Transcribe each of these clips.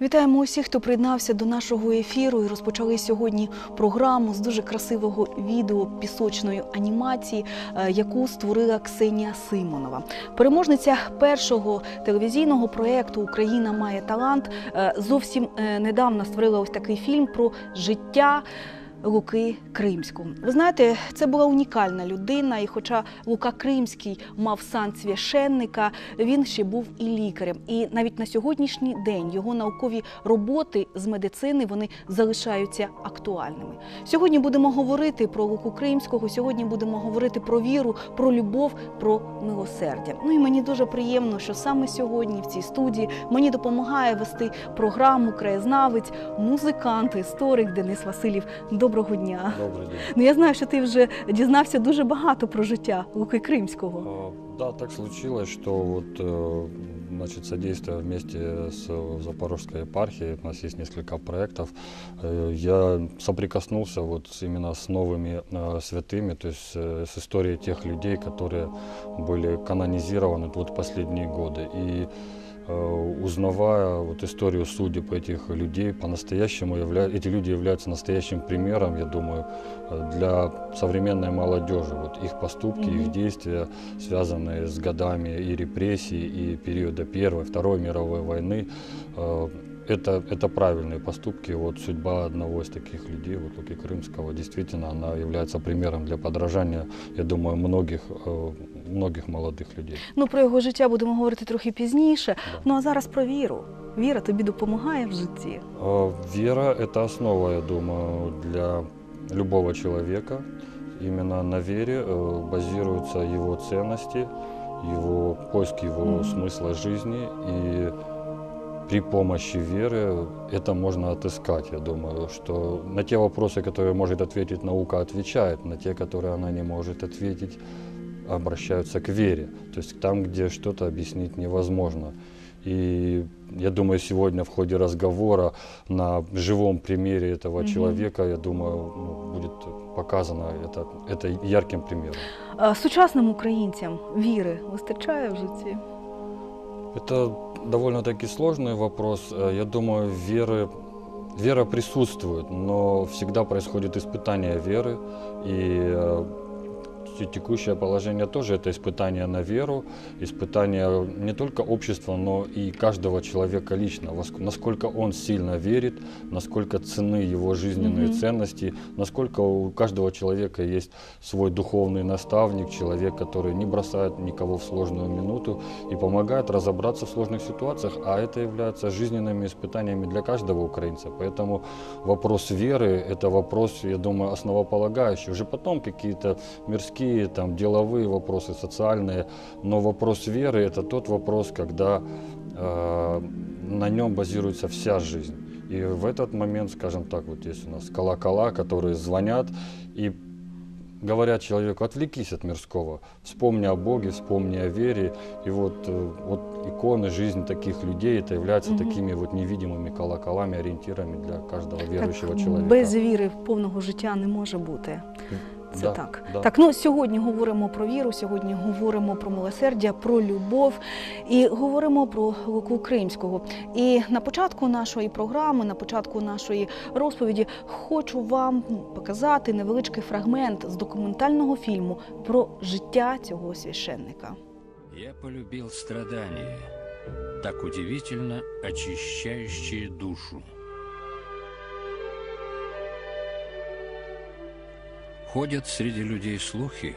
Вітаємо усіх, хто приєднався до нашого ефіру і розпочали сьогодні програму з дуже красивого відео пісочної анімації, е, яку створила Ксенія Симонова. Переможниця першого телевізійного проєкту Україна має талант е, зовсім е, недавно створила ось такий фільм про життя. Луки Кримського. Ви знаєте, це була унікальна людина, і хоча Лука Кримський мав сан священника, він ще був і лікарем. І навіть на сьогоднішній день його наукові роботи з медицини вони залишаються актуальними. Сьогодні будемо говорити про Луку Кримського. Сьогодні будемо говорити про віру, про любов, про милосердя. Ну і мені дуже приємно, що саме сьогодні в цій студії мені допомагає вести програму краєзнавець, музикант, історик Денис Васильєв Доброго дня. Добрый день. Ну я знаю, що ти вже дізнався дуже багато про життя Луки Кримського. А, Да, так случилось, что вот, э, значит, содействуя вместе с э, Запорожской епархией, у нас есть несколько проектов, э, я соприкоснулся вот с- именно с новыми э, святыми, то есть э, с историей тех людей, которые были канонизированы вот последние годы. И э, узнавая вот историю судеб этих людей, по-настоящему явля... эти люди являются настоящим примером, я думаю, э, для современной молодежи. Вот их поступки, Мгм. их действия, связанные с годами и репрессий, и периода Первой, Второй мировой войны, э, это, это правильные поступки. Вот судьба одного из таких людей, вот Луки Крымского, действительно, она является примером для подражания, я думаю, многих, э, многих молодых людей. Ну про його життя будемо говорити трохи пізніше. Ну а зараз про віру. Віра тобі допомагає в житті. Э, Вера – это основа, я думаю, для любого человека. Именно на вере э, базируются его ценности, его поиск его Мгм. смысла жизни. И при помощи веры это можно отыскать. Я думаю, что на те вопросы, которые может ответить наука, отвечает, на те, которые она не может ответить, обращаются к вере. То есть там, где что-то объяснить невозможно. И я думаю, сегодня в ходе разговора на живом примере этого Мгм. человека, я думаю, ну, будет показано это, это ярким примером. А сучасним українцям віри вистачає в житті. Это довольно-таки сложный вопрос. Э, Я думаю, веры, вера присутствует, но всегда происходит испытание веры. И те- текущее положение тоже это испытание на веру, испытание не только общества, но и каждого человека лично. Насколько он сильно верит, насколько ценны его жизненные Мгм. ценности, насколько у каждого человека есть свой духовный наставник, человек, который не бросает никого в сложную минуту и помогает разобраться в сложных ситуациях, а это является жизненными испытаниями для каждого украинца. Поэтому вопрос веры – это вопрос, я думаю, основополагающий. Уже потом какие-то мирские, там, деловые вопросы, социальные, но вопрос веры – это тот вопрос, когда э, на нем базируется вся жизнь. И в этот момент, скажем так, вот есть у нас колокола, которые звонят и говорят человеку, отвлекись от мирского, вспомни о Боге, вспомни о вере. И вот, э, вот иконы, жизнь таких людей, это является Мгм. такими вот невидимыми колоколами, ориентирами для каждого верующего так, человека. без віри повного життя не може бути. Це Да, так. да. Так, ну сьогодні говоримо про віру, сьогодні говоримо про милосердя, про любов і говоримо про Луку Кримського. І на початку нашої програми, на початку нашої розповіді, хочу вам показати невеличкий фрагмент з документального фільму про життя цього священника. Я полюбил страдания, так удивительно очищающие душу. Ходят среди людей слухи,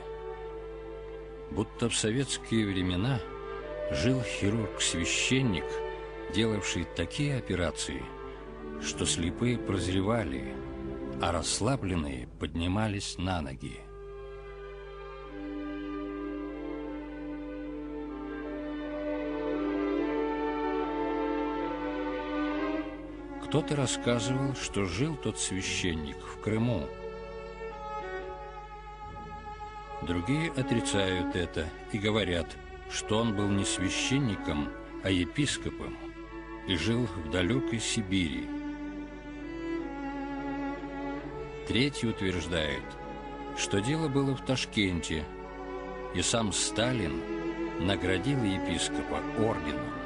будто в советские времена жил хирург-священник, делавший такие операции, что слепые прозревали, а расслабленные поднимались на ноги. Кто-то рассказывал, что жил тот священник в Крыму. Другие отрицают это и говорят, что он был не священником, а епископом и жил в далекой Сибири. Третий утверждает, что дело было в Ташкенте, и сам Сталин наградил епископа орденом.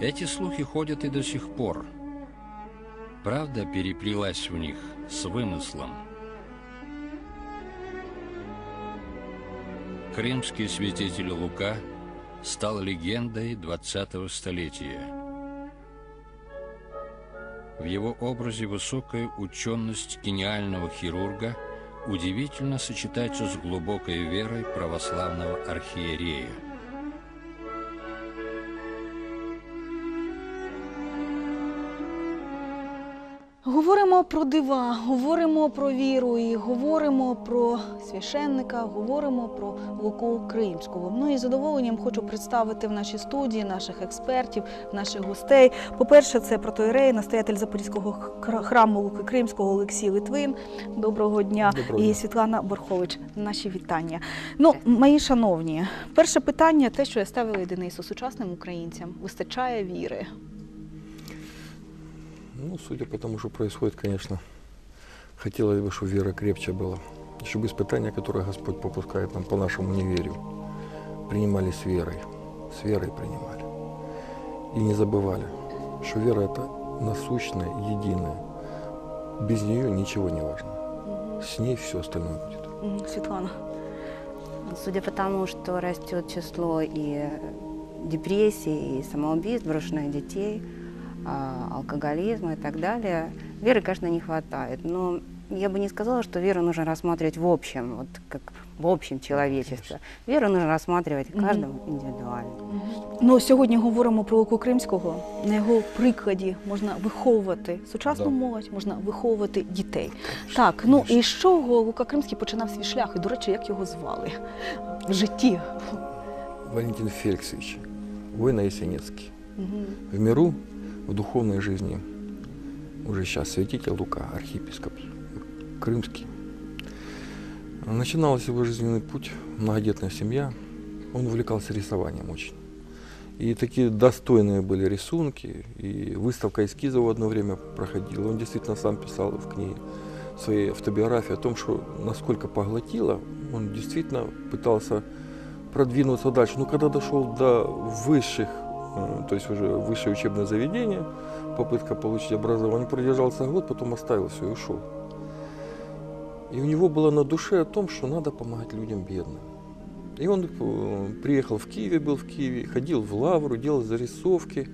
Эти слухи ходят и до сих пор. Правда переплелась в них с вымыслом. Крымский святитель Лука стал легендой 20-го столетия. В его образе высокая ученость гениального хирурга удивительно сочетается с глубокой верой православного архиерея. Говоримо про дива, говоримо про віру і говоримо про священника, говоримо про Луку Кримського. Ну і з задоволенням хочу представити в нашій студії наших експертів, наших гостей. По-перше, це протоірей, настоятель Запорізького храму Луки Кримського Олексій Литвин. Доброго дня. Доброго і дня. Світлана Борхович. Наші вітання. Ну, мої шановні, перше питання, те, що я ставила і Денису, сучасним українцям вистачає віри. Ну, судя по тому, что происходит, конечно, хотелось бы, чтобы вера крепче была. И Чтобы испытания, которые Господь попускает нам по нашему неверию, принимали с верой. С верой принимали. И не забывали, что вера – это насущная, единая. Без нее ничего не важно. С ней все остальное будет. Мгм, Світлана. Судя по тому, что растет число и депрессий, и самоубийств, брошенных детей, алкоголизма и так далее, веры, конечно, не хватает. Но я бы не сказала, что веру нужно рассматривать в общем, вот как в общем человечестве. Веру нужно рассматривать каждому индивидуально. Ну, сьогодні говоримо про Луку Кримського. На його прикладі можна виховувати сучасну Да. молодь, можна виховувати дітей. Так, ну і з чого Лука Кримський починав свій шлях? І, до речі, як його звали в житті? Валентин Феликсович, воин Есенинский. Мгм. В миру, в духовной жизни, уже сейчас святитель Лука, архиепископ Крымский. Начиналась его жизненный путь, многодетная семья. Он увлекался рисованием очень. И такие достойные были рисунки, и выставка эскизов одно время проходила. Он действительно сам писал в книге своей автобиографии о том, что насколько поглотило, он действительно пытался продвинуться дальше. Но когда дошел до высших, то есть уже высшее учебное заведение, попытка получить образование, продержался год, потом оставил и ушел. И у него было на душе о том, что надо помогать людям бедным. И он э, приехал в Киеве, был в Киеве, ходил в Лавру, делал зарисовки.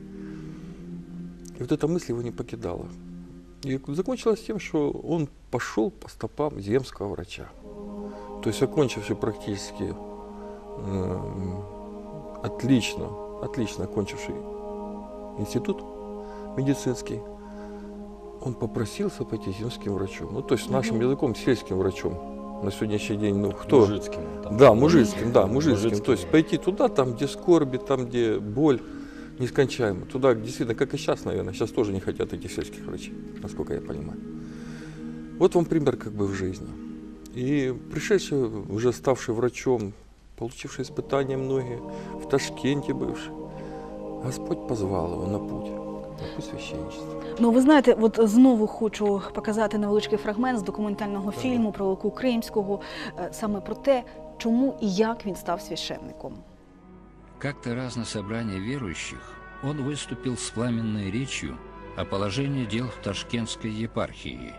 И вот эта мысль его не покидала. И закончилось тем, что он пошел по стопам земского врача. То есть окончивший практически эм, отлично, отлично окончивший институт медицинский, он попросился пойти земским врачом. Ну, то есть нашим языком сельским врачом. На сегодняшний день, ну, кто? Мужицким. там. Да, мужицким, да, мужицким. Мужицким. То есть пойти туда, там, где скорби, там, где боль нескончаемая. Туда, действительно, как и сейчас, наверное, сейчас тоже не хотят идти сельских врачей, насколько я понимаю. Вот вам пример как бы в жизни. И пришедший, уже ставший врачом, получивший испытания многие, в Ташкенте бывший, Господь позвал его на путь, на путь священничества. Ну, ви знаєте, от знову хочу показати невеличкий фрагмент з документального фільму про Луку Кримського, е, саме про те, чому і як він став священником. Как-то раз на собрании верующих он выступил с пламенной речью о положении дел в Ташкентской епархии.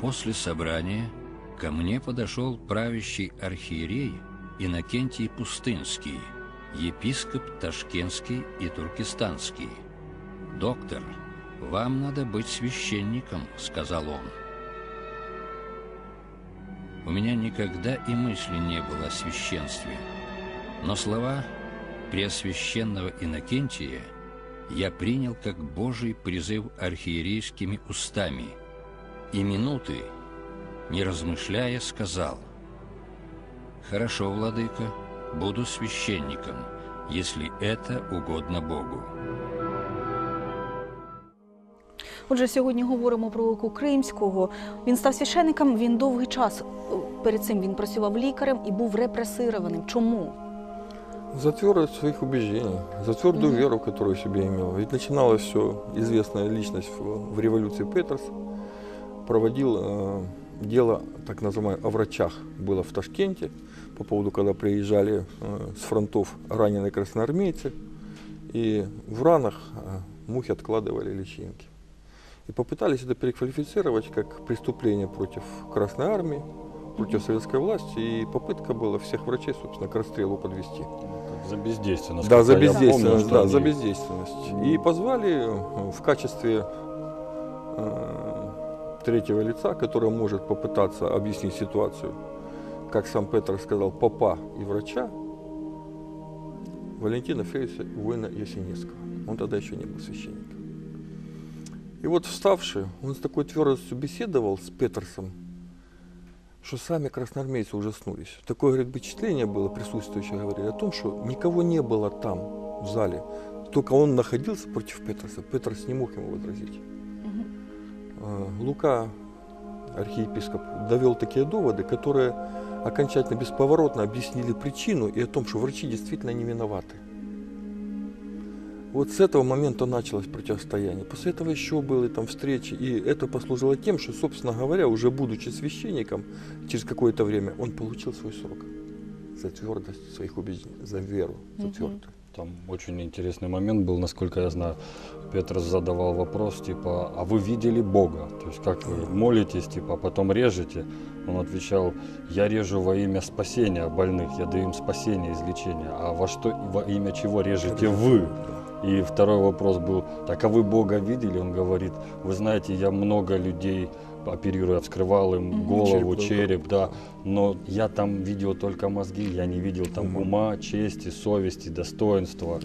После собрания ко мне подошел правящий архиерей Иннокентий Пустынский, епископ Ташкентский и Туркестанский. «Доктор, вам надо быть священником», — сказал он. У меня никогда и мысли не было о священстве, но слова Преосвященного Иннокентия я принял как Божий призыв архиерейскими устами, и минуты, не размышляя, сказал, «Хорошо, владыка, буду священником, если это угодно Богу». Отже, сьогодні говоримо про Луку Кримського. Він став священником. Він довгий час е, перед цим він працював лікарем і був репресированим. Чому? За твердость своих убеждений, за твердую Мгм. веру, которую в себе имел. Ведь начиналась все, известная личность в, в революции Петерс, Проводил э, дело, так называемое, о врачах было в Ташкенте по поводу, когда приезжали э, с фронтов раненые красноармейцы, и в ранах э, мухи откладывали личинки. И попытались это переквалифицировать как преступление против Красной Армии, против советской власти, и попытка была всех врачей, собственно, к расстрелу подвести. За бездействие, Да, за помню, бездейственность, что да, они- за бездейственность. И позвали в качестве э, третьего лица, который может попытаться объяснить ситуацию, как сам Петр сказал, папа и врача, Валентина Фелиса воина Ясенецкого. Он тогда еще не был священником. И вот вставший, он с такой твердостью беседовал с Петерсом, что сами красноармейцы ужаснулись. Такое говорит, впечатление было, присутствующие говорили о том, что никого не было там, в зале. Только он находился против Петерса. Петерс не мог ему возразить. Э, Лука, архиепископ, довел такие доводы, которые окончательно бесповоротно объяснили причину и о том, что врачи действительно не виноваты. Вот с этого момента началось противостояние. После этого еще были там встречи, и это послужило тем, что, собственно говоря, уже будучи священником, через какое-то время он получил свой срок за твердость своих убеждений, за веру, за Мгм. Там очень интересный момент был, насколько я знаю. Петр задавал вопрос, типа, а вы видели Бога? То есть как вы молитесь, типа, а потом режете? Он отвечал, я режу во имя спасения больных, я даю им спасение, излечение. А во что, во имя чего режете вы? И второй вопрос был, так а вы Бога видели? Он говорит, вы знаете, я много людей оперируя, вскрывал им голову, Череп, череп, да, но я там видел только мозги, я не видел там Ума. ума, чести, совести, достоинства.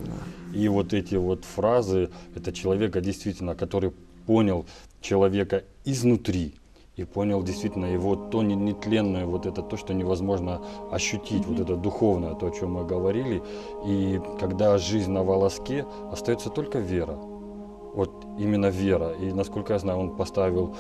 И вот эти вот фразы, это человека действительно, который понял человека изнутри и понял действительно его то не- нетленное, вот это то, что невозможно ощутить, вот это духовное, то, о чем мы говорили. И когда жизнь на волоске, остается только вера. Вот именно вера. И насколько я знаю, он поставил,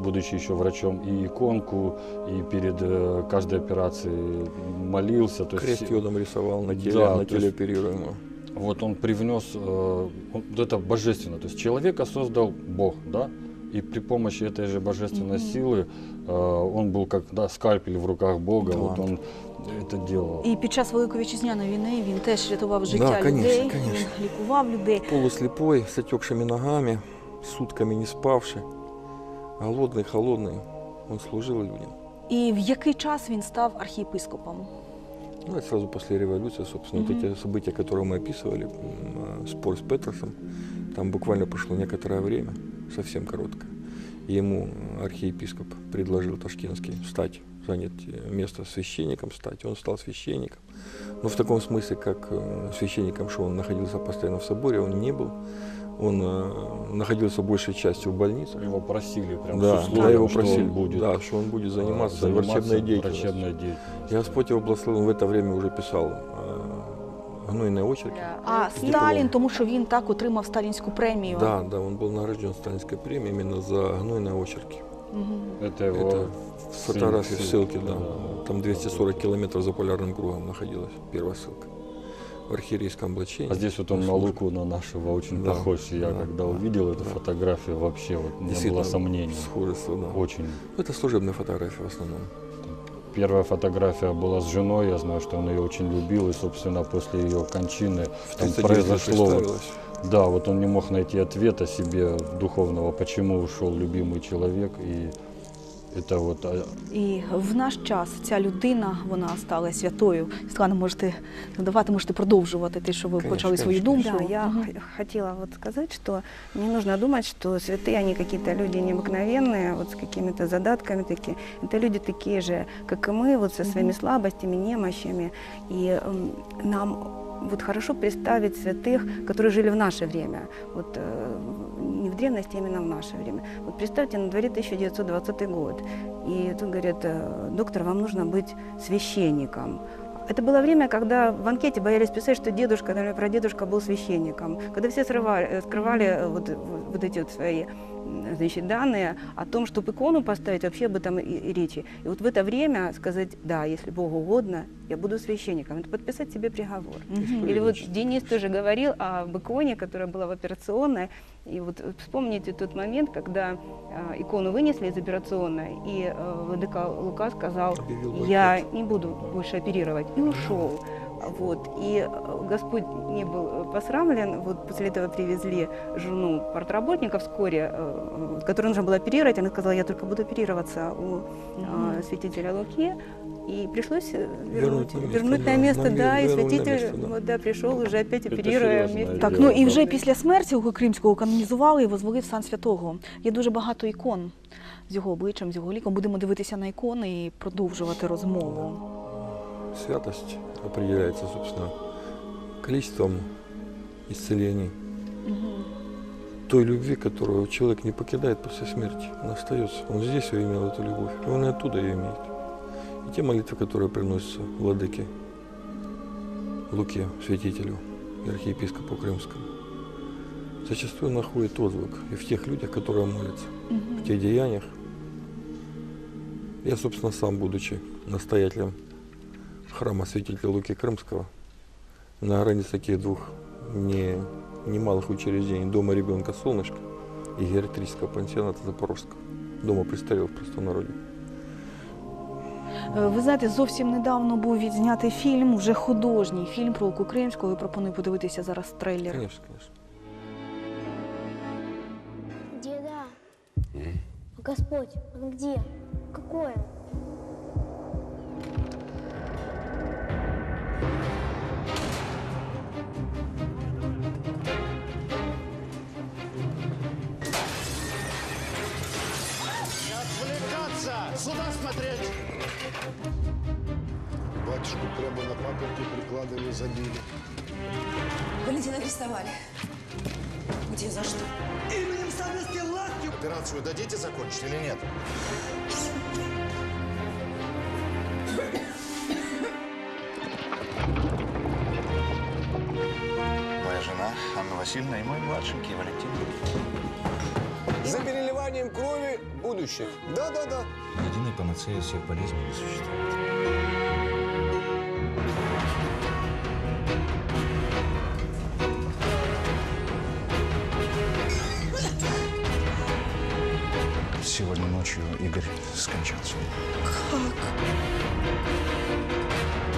будучи еще врачом, и иконку, и перед э, каждой операцией молился. То есть Крест йодом рисовал на теле, Да, на теле есть- оперируемого. вот он привнес, э, вот это божественно. То есть человека создал Бог, да? И при помощи этой же божественной Мгм. силы э, он был как да, скальпель в руках Бога. Вот Талант. он это делал. І під час Великої вітчизняної війни він теж рятував життя конечно, людей, конечно. він лікував людей. Полуслепой, с отекшими ногами, сутками не спавший, голодный, холодный, он служил людям. І в який час він став архієпископом? Ну, это сразу после революции, собственно, Мгм. вот эти события, которые мы описывали, м, а, спор с Петерсом, там буквально прошло некоторое время, совсем короткое. И ему м, архиепископ предложил Ташкентский стать, занять э, место священником стать. Он стал священником. Но в таком смысле, как э, священником, что он находился постоянно в соборе, он не был. Он э, находился большей частью в больнице. Его просили прям Да, с да, условием, его что просили, он будет да, что он будет э, заниматься, врачебной деятельностью. врачебной деятельностью. И Господь его благословил, он в это время уже писал э, гнойные очерки. А Сталін, тому що він так отримав сталінську премію. Да, да, он был награжден Сталинской премией именно за гнойные очерки. Мгм. Это его Это фотографии, ссылки, да. Там 240 километров за полярным кругом находилась первая ссылка. В архиерейском облачении. А здесь вот он на. Луку, на нашего, очень Да, похож. Я да, когда да, увидел эту да. фотографию, вообще вот не было сомнений. Схожество, да. Очень. Это служебная фотография в основном. Первая фотография была с женой, я знаю, что он ее очень любил, и, собственно, после ее кончины там 39 лет произошло, вот. Да, вот он не мог найти ответа себе духовного, почему ушел любимый человек, и это вот а, І в наш час ця людина вона стала святою. Світлана, можете надавати, можете продовжувати те, що ви Конечно, почали свою думку. Да, я х- хотела вот сказать, что не нужно думать, что святые, они какие-то люди необыкновенные, вот с какими-то задатками такие. Это люди такие же, как и мы, вот со своими слабостями, немощами. И нам вот хорошо представить святых, которые жили в наше время. Вот э, не в древности, а именно в наше время. Вот представьте, на дворе 1920 год. И тут говорят, э, доктор, вам нужно быть священником. Это было время, когда в анкете боялись писать, что дедушка, наверное, прадедушка был священником. Когда все срывали, э, скрывали вот, вот эти вот свои значит, данные о том, чтобы икону поставить, вообще об этом и, и речи. И вот в это время сказать, да, если Богу угодно, я буду священником, это подписать себе приговор. Или вот Денис тоже говорил об иконе, которая была в операционной. И вот вспомните тот момент, когда э, икону вынесли из операционной, и э, владыка Лука сказал, я не буду больше оперировать, и ушел. Вот. И э, Господь не был э, посрамлен. Вот после этого привезли жену портработника вскоре, э, которую нужно было оперировать. Она сказала, я только буду оперироваться у э, святителя Луки. И пришлось э, вернуть, Вернуть на место, вернуть на да, место, на да, и вернул на святитель место, да. вот, да, пришел уже опять Это оперируя серьезное вместе. Так, Діло, ну і вже правда. після смерті Луки Кримського канонізували і возвели в сан святого. Є дуже багато ікон з його обличчям, з його ліком. Будемо дивитися на ікони і продовжувати розмову. Святость определяется, собственно, количеством исцелений. Той любви, которую человек не покидает после смерти. Она остается. Он здесь ее имел, эту любовь. И он и оттуда ее имеет. И те молитвы, которые приносятся владыке Луке, святителю и архиепископу Крымскому, зачастую находят отзвук и в тех людях, которые молятся, в тех деяниях. Я, собственно, сам, будучи настоятелем храма святителя Луки Крымского, на границе таких двух не, немалых учреждений, дома ребенка Солнышко и гериатрического пансионата Запорожского, дома престарелых в простонародье. Е, Ви знаєте, зовсім недавно був відзнятий фільм, вже художній фільм про Луку Кримського. І пропоную подивитися зараз трейлер. Конечно, конечно. Деда, Господь, он где? Какой он? Смотреть! Батюшку прямо на папорте прикладами забили. Валентина арестовали. Где, за что? Операцию дадите закончить или нет? Моя жена Анна Васильевна и мой младшенький Валентин. За переливанием крови будущих. Да-да-да. Единой панацеи всех болезней не существует. Сегодня ночью Игорь скончался. Я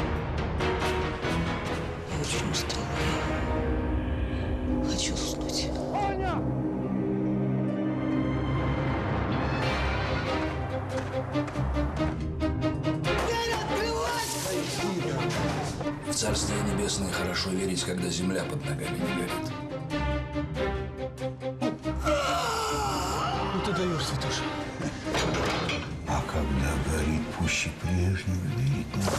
хорошо верить, когда земля под ногами не горит. Ну ты даешь, Святоша. А когда горит пуще прежнего, верить надо.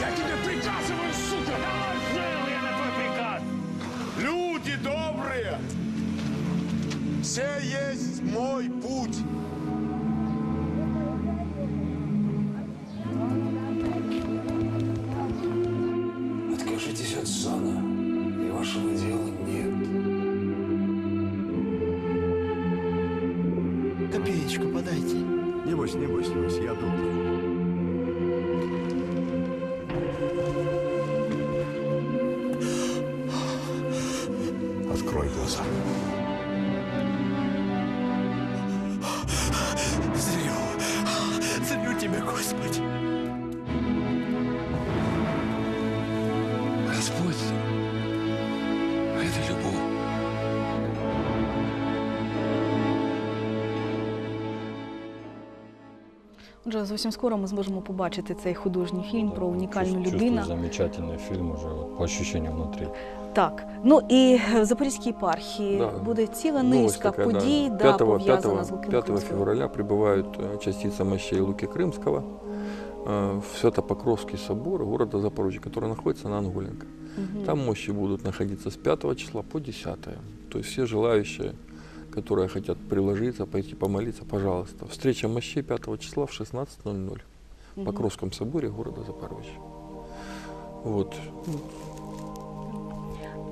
Я тебе приказываю, сука! Сделал я на твой приказ! Люди добрые! Все есть мой путь. Отже, зовсім скоро ми зможемо побачити цей художній фільм про унікальну Чувствую людину. замечательный фильм уже вот, по ощущениям внутри. Так, ну і в Запорізькій єпархії Да. буде ціла Новость низка такая, да. подій, да, 5, пов'язана 5, з Луким 5 Кримським. февраля прибывают э, частицы мощей Луки Крымского э, в Свято-Покровский собор города Запорожья, который находится на Ангуленко. Там мощи будут находиться с 5 числа по 10. То есть все желающие, которые хотят приложиться, пойти помолиться, пожалуйста. Встреча мощей 5 числа в 16.00 в Покровском соборе города Запорожья. Вот.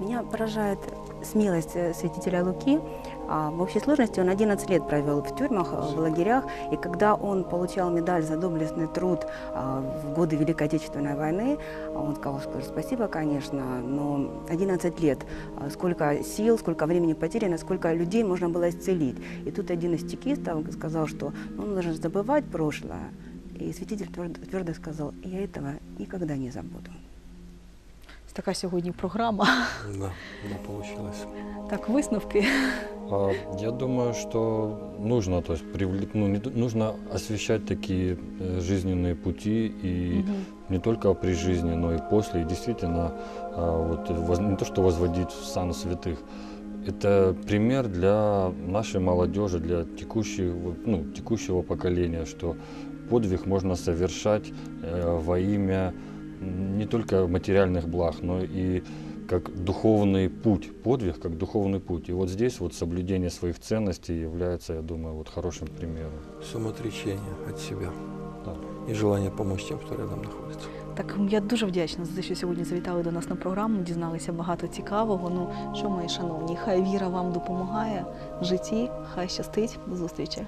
Меня поражает смелость э, святителя Луки. А, В общей сложности он 11 лет провел в тюрьмах, э, в лагерях, и когда он получал медаль за доблестный труд а, в годы Великой Отечественной войны, он сказал, что спасибо, конечно, но 11 лет, а, сколько сил, сколько времени потеряно, сколько людей можно было исцелить. И тут один из чекистов сказал, что ну, он должен забывать прошлое. И святитель твердо, твердо сказал, я этого никогда не забуду. Така сьогодні програма. Да, да, получилось. Так, висновки. А, Я думаю, что нужно, то есть привлек- ну, не нужно освещать такие э, жизненные пути и не только при жизни, но и после. И действительно, а, вот, воз- не то что возводить в сан святых, это пример для нашей молодежи, для текущего, ну, текущего поколения, что подвиг можно совершать э, во имя не только материальных благ, но и как духовный путь, подвиг как духовный путь. И вот здесь вот соблюдение своих ценностей является, я думаю, вот хорошим примером. Самоотречение от себя Да. и желание помочь тем, кто рядом находится. Так я дуже вдячна за те, що сьогодні завітали до нас на програму, дізналися багато цікавого. Ну що, мої шановні, хай віра вам допомагає в житті, хай щастить. До зустрічі.